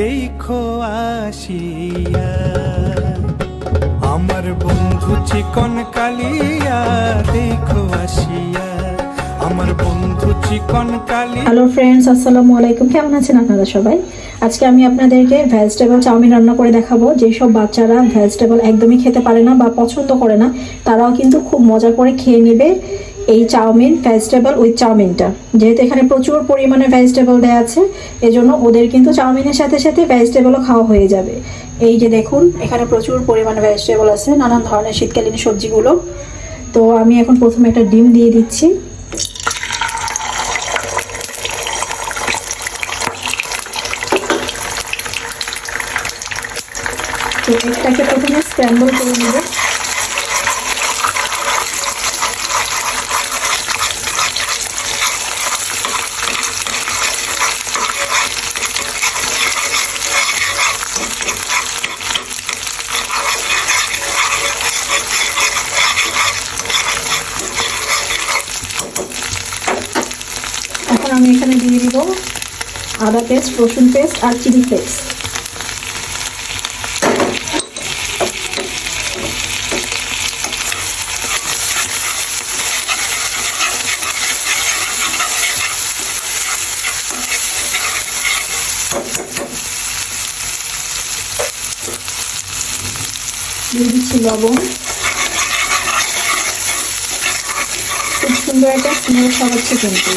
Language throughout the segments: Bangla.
দেখো আসিয়া। আমার বন্ধু চিকন কালিয়া, দেখো আসিয়া। আমার বন্ধু চিকন হ্যালো ফ্রেন্ডস আসসালামু আলাইকুম। কেমন আছেন আপনারা সবাই? আজকে আমি আপনাদেরকে ভেজিটেবল চাউমিন রান্না করে দেখাবো। যেসব বাচ্চারা ভেজিটেবল একদমই খেতে পারে না বা পছন্দ করে না, তারাও কিন্তু খুব মজা করে খেয়ে নেবে। এই চাউমিন ভেজিটেবল উইথ চাউমিনটা। যেহেতু এখানে প্রচুর পরিমাণে ভেজিটেবল দেওয়া আছে, এজন্য ওদের কিন্তু চাউমিনের সাথে সাথে ভেজিটেবলও খাওয়া হয়ে যাবে। এই যে দেখুন, এখানে প্রচুর পরিমাণে ভেজিটেবল আছে, নানান ধরনের শীতকালীন সবজিগুলো। তো আমি এখন প্রথমে একটা ডিম দিয়ে দিচ্ছি। তো এটাকে প্রথমে স্ক্র্যাম্বল করে নেব এখন আমি এখানে দিয়ে দিব আদা পেস্ট, রসুন পেস্ট আর চিলি পেস্ট দিয়ে দিচ্ছি লবণ। খুব সুন্দর একটা স্মেল ছড়াচ্ছে কিন্তু।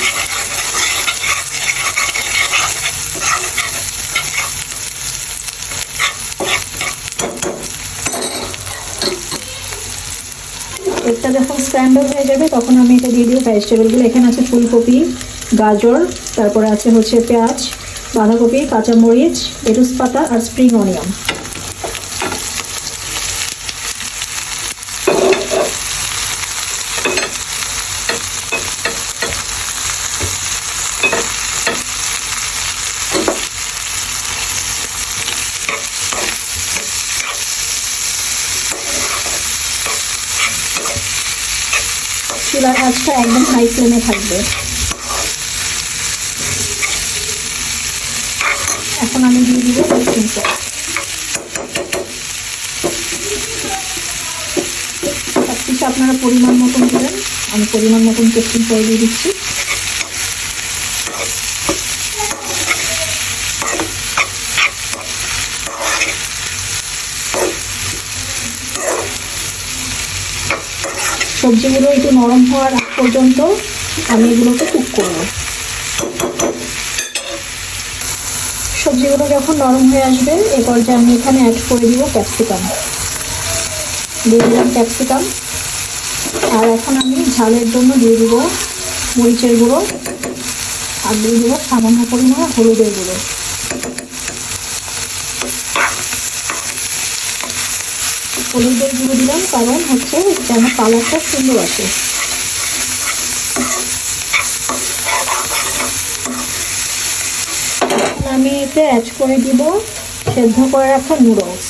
এটা যখন স্ক্র্যাম্বল হয়ে যাবে, তখন আমি এটা দিয়ে দিই ভেজিটেবলগুলো এখানে আছে ফুলকপি, গাজর, তারপরে আছে হচ্ছে পেঁয়াজ, বাঁধাকপি, কাঁচামরিচ, লেটুস পাতা আর স্প্রিং অনিয়ন চুলার আঁচটা একদম হাই ফ্লেমে থাকবে। এখন আমি দিয়ে দিব রসুন সস সব কিছু আপনারা পরিমাণ মতন দেবেন, আমি পরিমাণ মতন টেস্টিং করে দিয়ে দিচ্ছি। সবজিগুলো একটু নরম হওয়ার পর্যন্ত আমি এগুলোকে কুক করব। সবজিগুলো যখন নরম হয়ে আসবে, এ পর্যায়ে আমি এখানে অ্যাড করে দিব ক্যাপসিকাম দিয়ে দিলাম ক্যাপসিকাম আর এখন আমি ঝালের জন্য দিয়ে দিব মরিচের গুঁড়ো, আর দিয়ে দিব সামান্য পরিমাণে হলুদের গুঁড়ো। হলুদের গুঁড়ো দিলাম, কারণ হচ্ছে যেন কালারটা সুন্দর আসে। আমি এতে অ্যাড করে দিব সেদ্ধ করে রাখা নুডলস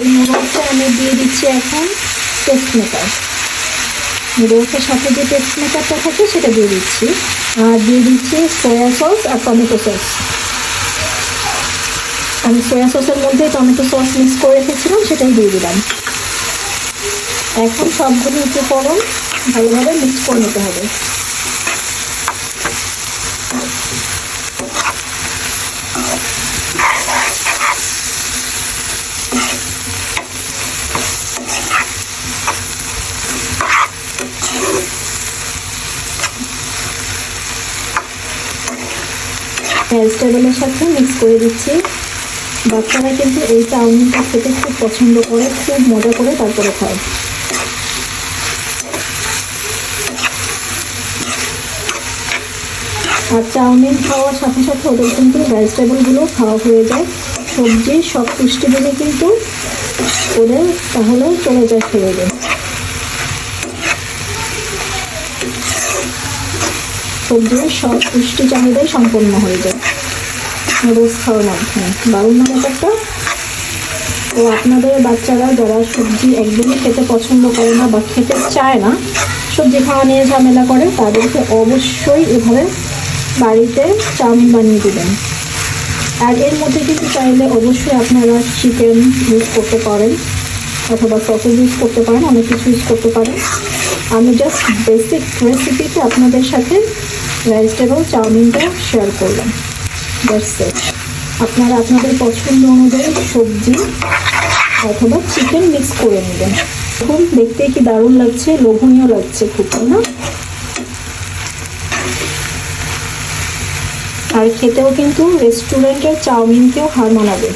এই নুডলসে আমি দিয়ে দিচ্ছি এখন টেস্ট মেকার নুডলসের সাথে যে টেস্ট মেকারটা থাকে, সেটা দিয়ে দিচ্ছি। আর দিয়ে দিচ্ছি সয়া সস আর টমেটো সস আমি সয়া সসের মধ্যে টমেটো সস মিক্স করে রেখেছিলাম, সেটাই দিয়ে দিলাম। এখন সবগুলো উপকরণ ভালোভাবে মিক্স করে নিতে হবে। ভেজিটেবলের সাথে মিক্স করে দিচ্ছি। বাচ্চারা কিন্তু এই চাউমিনটা খেতে খুব পছন্দ করে, খুব মজা করে তারপরে খায়। আর চাউমিন খাওয়ার সাথে সাথে ওদের কিন্তু ভেজিটেবলগুলো খাওয়া হয়ে যায়। সবজি সব পুষ্টিগুলো কিন্তু ওদের তাহলে চলে যায় খেয়ে দেয়। সবজির সব পুষ্টি চাহিদাই সম্পন্ন হয়ে যায়। নুডলস খাওয়ার মাধ্যমে দারুণ না ব্যাপারটা। তো আপনাদের বাচ্চারা যারা সবজি একদমই খেতে পছন্দ করে না বা খেতে চায় না, সবজি খাওয়া নিয়ে ঝামেলা করে, তাদেরকে অবশ্যই এভাবে বাড়িতে চাউমিন বানিয়ে দেবেন। আর এর মধ্যে কিন্তু চাইলে অবশ্যই আপনারা চিকেন ইউজ করতে পারেন, অথবা সসেজ ইউজ করতে পারেন, অনেক কিছু ইউজ করতে পারেন। আমি জাস্ট বেসিক রেসিপিতে আপনাদের সাথে ভেজিটেবল চাউমিনটা শেয়ার করলাম। আপনারা আপনাদের পছন্দ অনুযায়ী সবজি অথবা চিকেন মিক্স করে নেবেন। এখন দেখতে কি দারুণ লাগছে, লোভনীয় লাগছে খুব না? আর খেতেও কিন্তু রেস্টুরেন্টের চাউমিনকেও হার মানাবে।